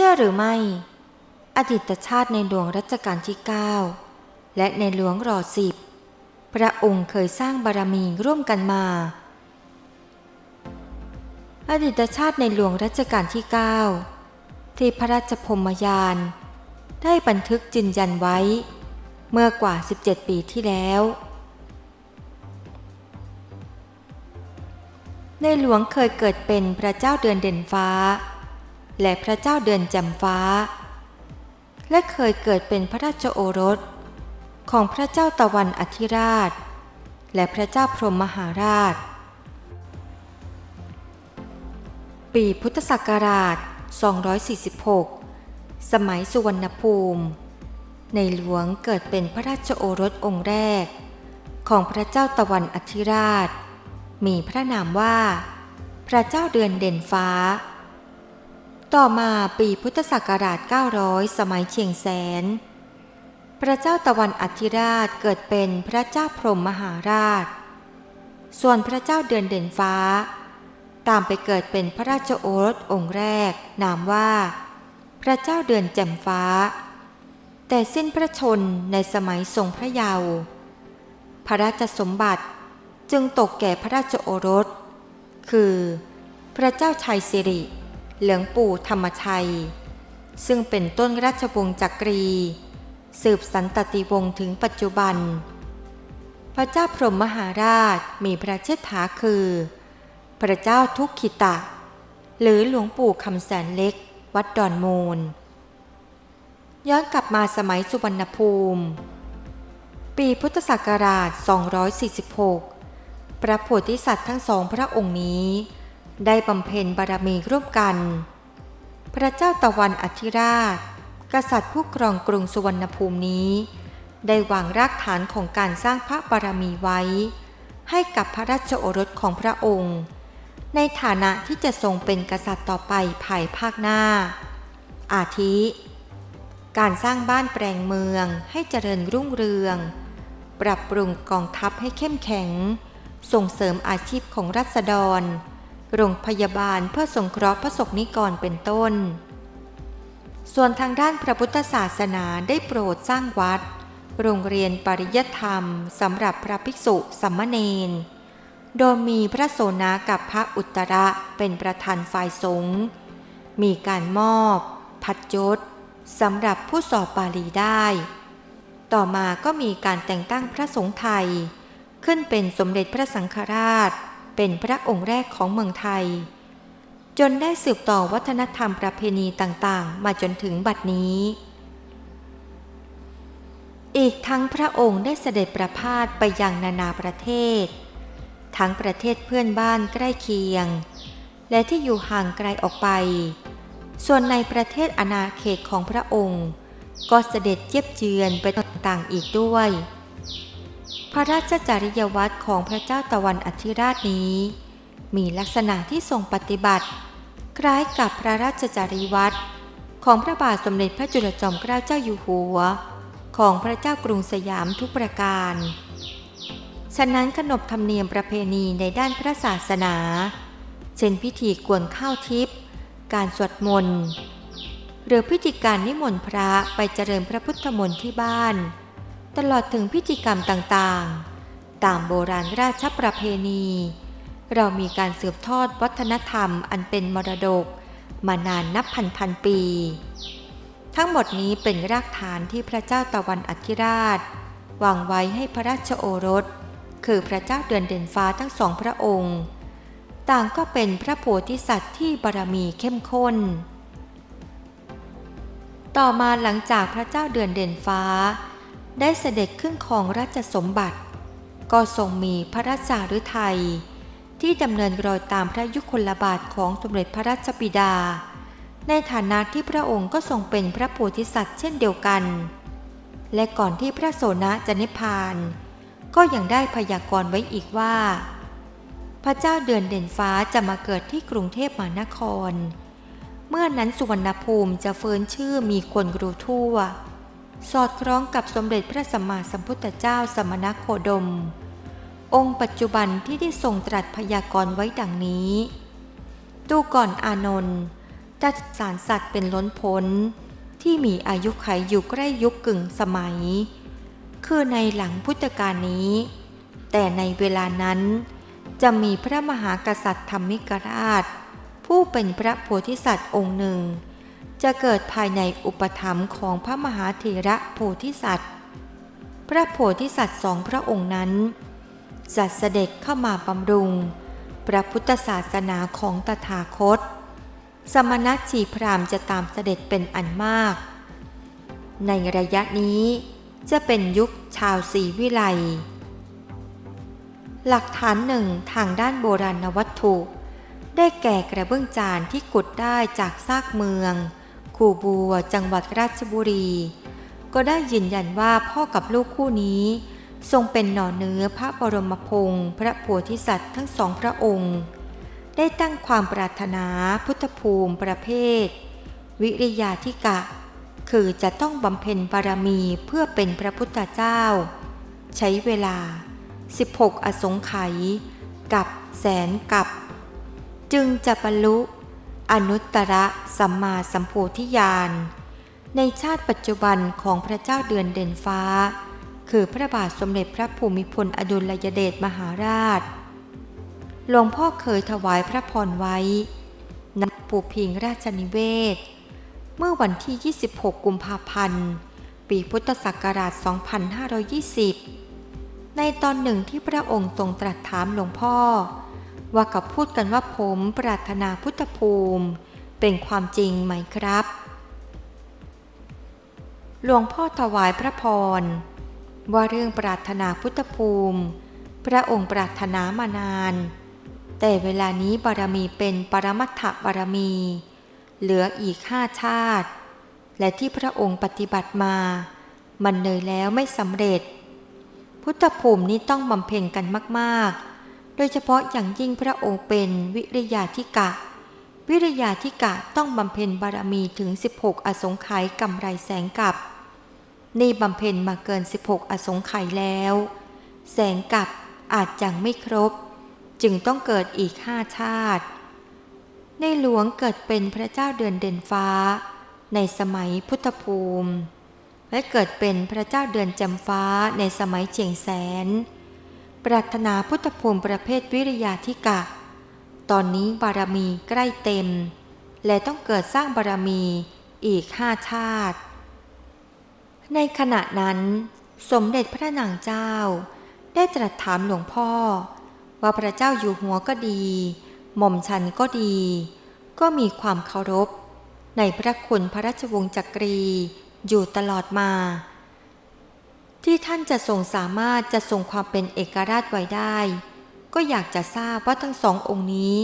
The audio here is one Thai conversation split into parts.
ชื่อหรือไม่ อดีตชาติในหลวงรัชกาลที่ 9 และในหลวงรอสิบพระองค์เคยสร้างบารมีร่วมกันมา อดีตชาติในหลวงรัชกาลที่ 9 ที่พระราชพมยาน ได้บันทึกจินยันไว้ เมื่อกว่า 17 ปีที่แล้ว ในหลวงเคยเกิดเป็นพระเจ้าเดือนเด่นฟ้า และพระเจ้าเดือนจำฟ้า และเคยเกิดเป็นพระราชโอรส ของพระเจ้าตะวันอธิราช และพระเจ้าพรหมมหาราช ปีพุทธศักราช 246 สมัยสุวรรณภูมิ ในหลวงเกิดเป็นพระราชโอรสองค์แรก ของพระเจ้าตะวันอธิราช มีพระนามว่า พระเจ้าเดือนเด่นฟ้า ต่อมาปีพุทธศักราช 900 สมัยเชียงแสน พระเจ้าตะวันอธิราชเกิดเป็นพระเจ้าพรหมมหาราช ส่วนพระเจ้าเดือนเด่นฟ้า ตามไปเกิดเป็นพระราชโอรสองค์แรก นามว่า พระเจ้าเดือนแจ่มฟ้า แต่สิ้นพระชนในสมัยทรงพระเยาว์พระราชสมบัติจึงตกแก่พระราชโอรส คือ พระเจ้าชัยสิริ หลืองปู่ธรรมชัย ซึ่งเป็นต้นราชวงศ์จักรี สืบสันตติวงศ์ถึงปัจจุบัน พระเจ้าพรหมมหาราชมีพระเชษฐาคือ พระเจ้าทุกขิตะ หรือหลวงปู่คำแสนเล็ก วัดดอนมูล ย้อนกลับมาสมัยสุวรรณภูมิ ปีพุทธศักราช 246 พระโพธิสัตว์ทั้งสองพระองค์นี้ ได้บำเพ็ญบารมีร่วมกัน พระเจ้าตะวันอธิราช กษัตริย์ผู้ครองกรุงสุวรรณภูมินี้ ได้วางรากฐานของการสร้างพระบารมีไว้ ให้กับพระราชโอรสของพระองค์ ในฐานะที่จะทรงเป็นกษัตริย์ต่อไปภายภาคหน้า อาทิ การสร้างบ้านแปลงเมืองให้เจริญรุ่งเรือง ปรับปรุงกองทัพให้เข้มแข็ง ส่งเสริมอาชีพของรัษฎร โรงพยาบาลเพื่อสงเคราะห์พระสงฆ์นิกรเป็นต้น ส่วนทางด้านพระพุทธศาสนาได้โปรดสร้างวัด โรงเรียนปริยธรรมสำหรับพระภิกษุสัมมเนนโดยมีพระโสนากับพระอุตระเป็นประธานฝ่ายสงฆ์มีการมอบ พัดยศสำหรับผู้สอบบาลีได้ ต่อมาก็มีการแต่งตั้งพระสงฆ์ไทย ขึ้นเป็นสมเด็จพระสังฆราช เป็นพระองค์แรกของเมืองไทย จนได้สืบต่อวัฒนธรรมประเพณีต่างๆ มาจนถึงบัดนี้ อีกทั้งพระองค์ได้เสด็จประพาสไปยังนานาประเทศ ทั้งประเทศเพื่อนบ้านใกล้เคียง และที่อยู่ห่างไกลออกไป ส่วนในประเทศอาณาเขตของพระองค์ ก็เสด็จเยียบเยือนไปต่างๆอีกด้วย พระราชจริยวัตรของพระเจ้าตะวันอธิราชนี้ มีลักษณะที่ทรงปฏิบัติ คล้ายกับพระราชจริยวัตรของพระบาทสมเด็จพระจุลจอมเกล้าเจ้าอยู่หัว ของพระเจ้ากรุงสยามทุกประการ ฉะนั้นขนบธรรมเนียมประเพณีในด้านพระศาสนา เช่นพิธีกวนข้าวทิพย์ การสวดมนต์ หรือพิธีการนิมนต์พระไปเจริญพระพุทธมนต์ที่บ้าน ตลอดถึงพิธีกรรมต่างๆ ตามโบราณราชประเพณี เรามีการสืบทอดวัฒนธรรมอันเป็นมรดก มานานนับพันพันปี ทั้งหมดนี้เป็นรากฐานที่พระเจ้าตะวันอธิราชวางไว้ให้พระราชโอรส คือพระเจ้าเดือนเด่นฟ้าทั้งสองพระองค์ ต่างก็เป็นพระโพธิสัตว์ที่บารมีเข้มข้น ต่อมาหลังจากพระเจ้าเดือนเด่นฟ้า ได้เสด็จขึ้นของราชสมบัติ ก็ทรงมีพระราชาฤทัยที่ดำเนินรอยตามพระยุคลบาทของสมเด็จพระราชบิดา ในฐานะที่พระองค์ก็ทรงเป็นพระโพธิสัตว์เช่นเดียวกัน และก่อนที่พระโสนะจะนิพพาน ก็ยังได้พยากรณ์ไว้อีกว่า พระเจ้าเดือนเด่นฟ้าจะมาเกิดที่กรุงเทพมหานคร เมื่อนั้นสุวรรณภูมิจะเฟินชื่อมีคนรู้ทั่ว สอดคล้องกับสมเด็จพระสัมมาสัมพุทธเจ้าสมณโคดม องค์ปัจจุบันที่ได้ทรงตรัสพยากรณ์ไว้ดังนี้ดูก่อนอานนท์จัดสารสัตว์เป็นล้นพ้น ที่มีอายุขัยอยู่ใกล้ยุคกึ่งสมัย คือในหลังพุทธกาลนี้ แต่ในเวลานั้น จะมีพระมหากษัตริย์ธรรมิกราช ผู้เป็นพระโพธิสัตว์องค์หนึ่ง จะเกิดภายในอุปถัมภ์ของพระมหาเถระโพธิสัตว์ พระโพธิสัตว์สองพระองค์นั้นจะเสด็จเข้ามาบำรุง พระพุทธศาสนาของตถาคต สมณชีพราหมณ์จะตามเสด็จเป็นอันมาก ในระยะนี้จะเป็นยุคชาวศรีวิไล หลักฐานหนึ่งทางด้านโบราณวัตถุ ได้แก่กระเบื้องจานที่ขุดได้จากซากเมือง คูบัวจังหวัดราชบุรี ก็ได้ยืนยันว่าพ่อกับลูกคู่นี้ ทรงเป็นหน่อเนื้อพระบรมพงศ์พระโพธิสัตว์ทั้งสองพระองค์ ได้ตั้งความปรารถนาพุทธภูมิประเภท วิริยาธิกะ คือจะต้องบำเพ็ญบารมีเพื่อเป็นพระพุทธเจ้า ใช้เวลา 16 อสงไขยกับแสนกับ จึงจะบรรลุ อนุตตรสัมมาสัมโพธิญาณในชาติปัจจุบันของพระเจ้าเดือนเด่นฟ้า คือพระบาทสมเด็จพระภูมิพลอดุลยเดชมหาราช หลวงพ่อเคยถวายพระพรไว้ณปูพิงราชนิเวศ เมื่อวันที่ 26 กุมภาพันธ์ ปีพุทธศักราช 2520 ในตอนหนึ่งที่พระองค์ทรงตรัสถามหลวงพ่อ ว่ากับพูดกันว่าผมปรารถนาพุทธภูมิ เป็นความจริงไหมครับ หลวงพ่อถวายพระพร ว่าเรื่องปรารถนาพุทธภูมิ พระองค์ปรารถนามานาน แต่เวลานี้บารมีเป็นปรมัตถบารมี เหลืออีกห้าชาติ และที่พระองค์ปฏิบัติมา มันเนยแล้วไม่สำเร็จ พุทธภูมินี้ต้องบำเพ็ญกันมากๆ โดยเฉพาะอย่างยิ่งพระองค์เป็นวิริยาธิกะ วิริยาธิกะต้องบำเพ็ญบารมีถึง 16 อสงไขยกำไรแสงกับ นี่บำเพ็ญมาเกิน 16 อสงไขยแล้ว แสงกับอาจยังไม่ครบ จึงต้องเกิดอีกห้าชาติ ในหลวงเกิดเป็นพระเจ้าเดือนเด่นฟ้า ในสมัยพุทธภูมิ และเกิดเป็นพระเจ้าเดือนจำฟ้าในสมัยเจียงแสน ปรารถนาพุทธภูมิประเภทวิริยาธิกะ ตอนนี้บารมีใกล้เต็ม และต้องเกิดสร้างบารมีอีกห้าชาติ ในขณะนั้น สมเด็จพระนางเจ้า ได้ตรัสถามหลวงพ่อ ว่าพระเจ้าอยู่หัวก็ดี หม่อมฉันก็ดี ก็มีความเคารพ ในพระคุณพระราชวงศ์จักรีอยู่ตลอดมา ที่ท่านจะทรงสามารถจะทรงความเป็นเอกราชไว้ได้ ก็อยากจะทราบว่าทั้งสององค์นี้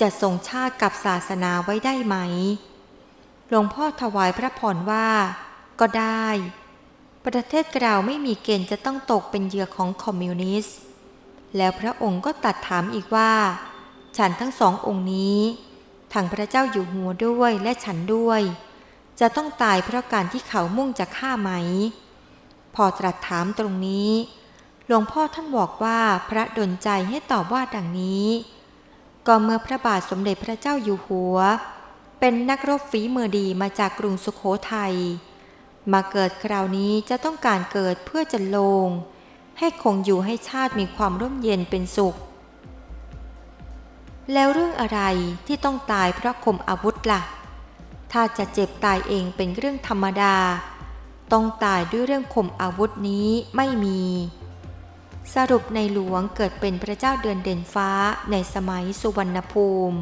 จะทรงชาติกับศาสนาไว้ได้ไหม หลวงพ่อถวายพระพรว่า ก็ได้ ประเทศเราไม่มีเกณฑ์จะต้องตกเป็นเหยื่อของคอมมิวนิสต์ แล้วพระองค์ก็ตัดถามอีกว่า ฉันทั้งสององค์นี้ทั้งพระเจ้าอยู่หัวด้วยและฉันด้วย จะต้องตายเพราะการที่เขามุ่งจะฆ่าไหม พอตรัสถามตรงนี้ หลวงพ่อท่านบอกว่าพระดลใจให้ตอบว่าดังนี้ ก็เมื่อพระบาทสมเด็จพระเจ้าอยู่หัว เป็นนักรบฝีมือดีมาจากกรุงสุขโขทัยมาเกิดคราวนี้จะต้องการเกิดเพื่อจะลง ให้คงอยู่ให้ชาติมีความร่มเย็นเป็นสุข แล้วเรื่องอะไรที่ต้องตายเพราะคมอาวุธละ่ะ ถ้าจะเจ็บตายเองเป็นเรื่องธรรมดา ต้องตายด้วยเรื่องคมอาวุธนี้ไม่มี สรุปในหลวงเกิดเป็นพระเจ้าเดือนเด่นฟ้าในสมัยสุวรรณภูมิ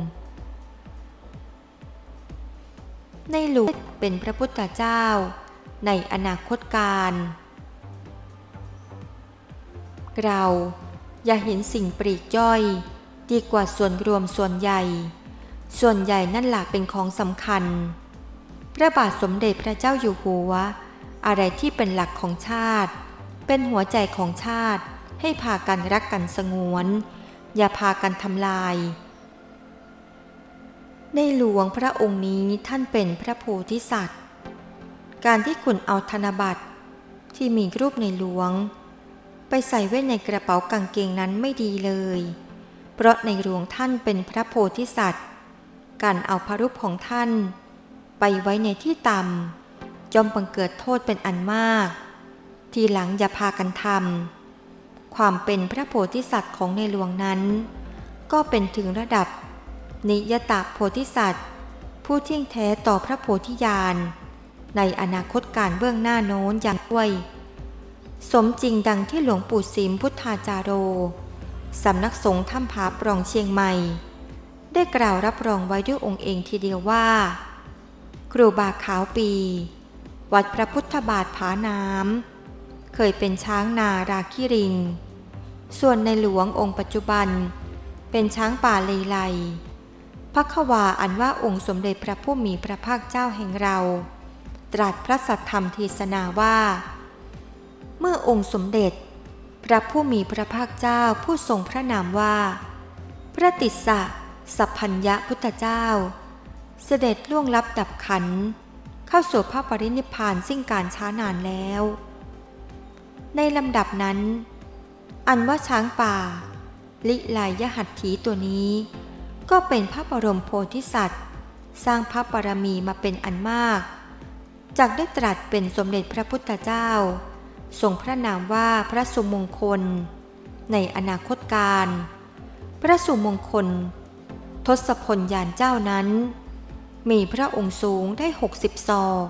ในหลวงเป็นพระพุทธเจ้า ในอนาคตการ เราอย่าเห็นสิ่งปลีกย่อย ดีกว่าส่วนรวมส่วนใหญ่ ส่วนใหญ่นั่นหละเป็นของสำคัญ พระบาทสมเด็จพระเจ้าอยู่หัว อะไรที่เป็นหลักของชาติ เป็นหัวใจของชาติ ให้พากันรักกันสงวน อย่าพากันทำลาย ในหลวงพระองค์นี้ท่านเป็นพระโพธิสัตว์ การที่คุณเอาธนบัตรที่มีรูปในหลวง ไปใส่ไว้ในกระเป๋ากางเกงนั้นไม่ดีเลย เพราะในหลวงท่านเป็นพระโพธิสัตว์ การเอาพระรูปของท่าน ไปไว้ในที่ต่ำ ย่อมบังเกิดโทษเป็นอันมาก ทีหลังอย่าพากันทำความเป็นพระโพธิสัตว์ของในหลวงนั้น ก็เป็นถึงระดับ นิยตะโพธิสัตว์ ผู้เที่ยงแท้ต่อพระโพธิญาณ ในอนาคตการเบื้องหน้าโน้นอย่างด้วย สมจริงดังที่หลวงปู่สิมพุทธาจาโรสำนักสงฆ์ถ้ำผาปล่องเชียงใหม่ ได้กล่าวรับรองไว้ด้วยองค์เองทีเดียวว่า ครูบาขาวปี วัดพระพุทธบาทผาน้ำ เคยเป็นช้างนาราคิริงส่วนในหลวงองค์ปัจจุบัน เป็นช้างป่าเลไลพระควาอันว่าองค์สมเด็จพระผู้มีพระภาคเจ้าแห่งเรา ตรัสพระสัทธรรมเทศนาว่า เมื่อองค์สมเด็จ พระผู้มีพระภาคเจ้าผู้ทรงพระนามว่า พระติสสะสัพพัญญะพุทธเจ้า เสด็จล่วงลับดับขันธ์ เข้าสู่พระปรินิพพานสิ้นการช้านานแล้ว ในลำดับนั้น อันว่าช้างป่า ลิลายยหัตถีตัวนี้ ก็เป็นพระบรมโพธิสัตว์ สร้างพระบารมีมาเป็นอันมากจากได้ตรัสเป็นสมเด็จพระพุทธเจ้าทรงพระนามว่าพระสุมงคล ในอนาคตการ พระสุมงคล ทศพลยานเจ้านั้น มีพระองค์สูงได้หกสิบศอก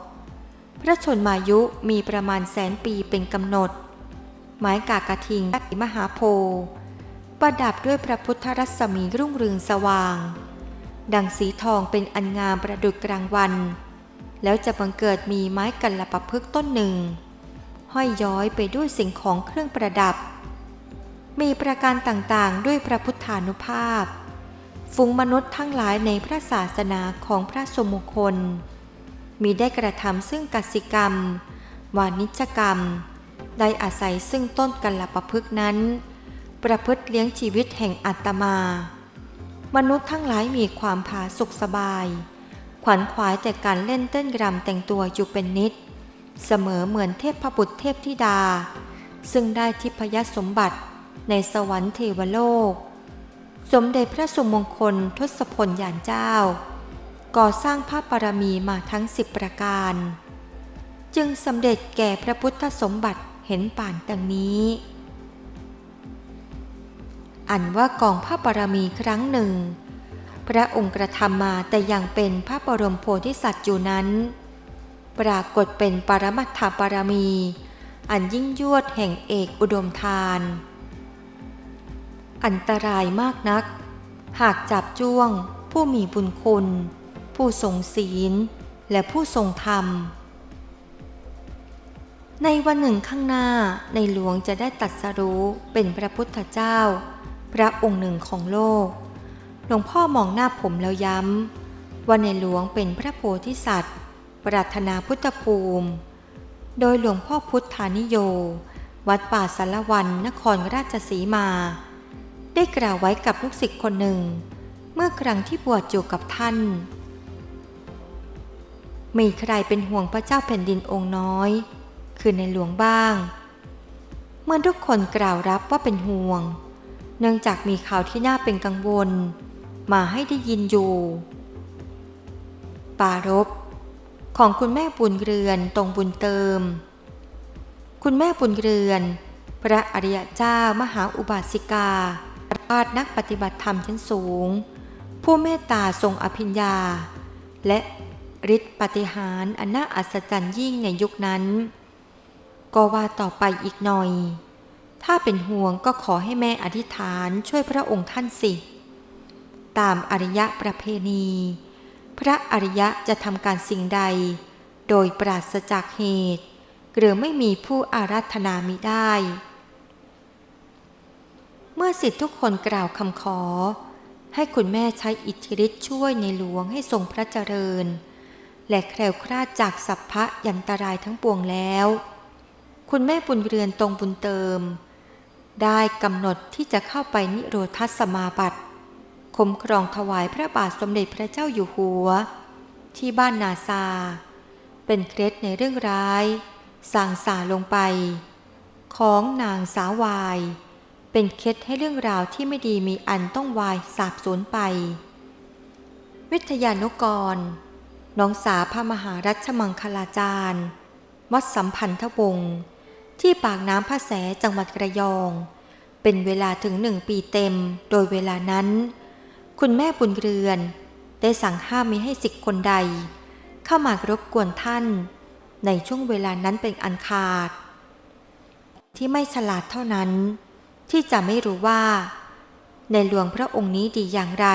พระชนมายุมีประมาณแสนปีเป็นกำหนด ไม้กากระทิงมหาโพธิ์ประดับด้วยพระพุทธรัศมีรุ่งเรืองสว่าง ดังสีทองเป็นอันงามประดุจกลางวัน แล้วจะบังเกิดมีไม้กัลปะพฤกต้นหนึ่ง ห้อยย้อยไปด้วยสิ่งของเครื่องประดับ มีประการต่างๆด้วยพระพุทธานุภาพ ฝูงมนุษย์ทั้งหลายในพระศาสนาของพระสมงคล มีได้กระทำซึ่งกสิกรรม วานิจกรรม ได้อาศัยซึ่งต้นกัลปะพฤกนั้น ประพฤติเลี้ยงชีวิตแห่งอัตมา มนุษย์ทั้งหลายมีความผาสุขสบาย ขวัญขวายแต่การเล่นเต้นรำแต่งตัวอยู่เป็นนิด เสมอเหมือนเทพบุตรเทพธิดา ซึ่งได้ทิพยสมบัติในสวรรค์เทวโลก สมเด็จพระสุมงคลทศพลยานเจ้า ก่อสร้างพระบารมีมาทั้งสิบประการ จึงสำเร็จแก่พระพุทธสมบัติเห็นป่านดังนี้ อันว่ากองพระบารมีครั้งหนึ่ง พระองค์กระทำมาแต่ยังเป็นพระบรมโพธิสัตว์อยู่นั้น ปรากฏเป็นปรมัตถบารมี อันยิ่งยวดแห่งเอกอุดมทาน อันตรายมากนัก หากจับจ้วง ผู้มีบุญคุณ ผู้ทรงศีล และผู้ทรงธรรม ในวันหนึ่งข้างหน้าในหลวงจะได้ตัดสรู้เป็นพระพุทธเจ้า พระองค์หนึ่งของโลก หลวงพ่อมองหน้าผมแล้วย้ำว่าในหลวงเป็นพระโพธิสัตว์ ปรารถนาพุทธภูมิ โดยหลวงพ่อพุทธานิโย วัดป่าสารวันนครราชสีมา ได้กล่าวไว้กับลูกศิษย์คนหนึ่ง เมื่อครั้งที่บวชอยู่กับท่าน มีใครเป็นห่วงพระเจ้าแผ่นดินองค์น้อย คือในหลวงบ้าง เมื่อทุกคนกล่าวรับว่าเป็นห่วง เนื่องจากมีข่าวที่น่าเป็นกังวล มาให้ได้ยินอยู่ ปารบของคุณแม่บุญเรือนตรงบุญเติม คุณแม่บุญเรือน พระอริยเจ้ามหาอุบาสิกาาดนักปฏิบัติธรรมชั้นสูง ผู้เมตตาทรงอภิญญา และฤทธิปฏิหารอันน่าอัศจรรย์ยิ่งในยุคนั้น ก็ว่าต่อไปอีกหน่อย ถ้าเป็นห่วงก็ขอให้แม่อธิษฐานช่วยพระองค์ท่านสิ ตามอริยะประเพณี พระอริยะจะทำการสิ่งใด โดยปราศจากเหตุ หรือไม่มีผู้อาราธนามิได้ เมื่อสิทธิทุกคนกล่าวคำขอ ให้คุณแม่ใช้อิทธิฤทธิ์ช่วยในหลวงให้ทรงพระเจริญ และแคล้วคลาดจากสัพพะยันตรายทั้งปวงแล้ว คุณแม่บุญเรือนตรงบุญเติม ได้กำหนดที่จะเข้าไปนิโรธสมาบัติคมครองถวายพระบาทสมเด็จพระเจ้าอยู่หัว ที่บ้านนาซา เป็นเคล็ดในเรื่องร้ายสางสาลงไป ของนางสาววาย เป็นเคล็ดให้เรื่องราวที่ไม่ดีมีอันต้องวายสาบสูญไป วิทยานุกร น้องสาพระมหารัชมังคลาจารย์ วัดสัมพันธวงศ์ที่ปากน้ำพระแสจังหวัดกระยอง เป็นเวลาถึงหนึ่งปีเต็ม โดยเวลานั้น คุณแม่บุญเรือน ได้สั่งห้ามมิให้สิกคนใด เข้ามารบกวนท่าน ในช่วงเวลานั้นเป็นอันขาด ที่ไม่ฉลาดเท่านั้น ที่จะไม่รู้ว่า ในหลวงพระองค์นี้ดีอย่างไร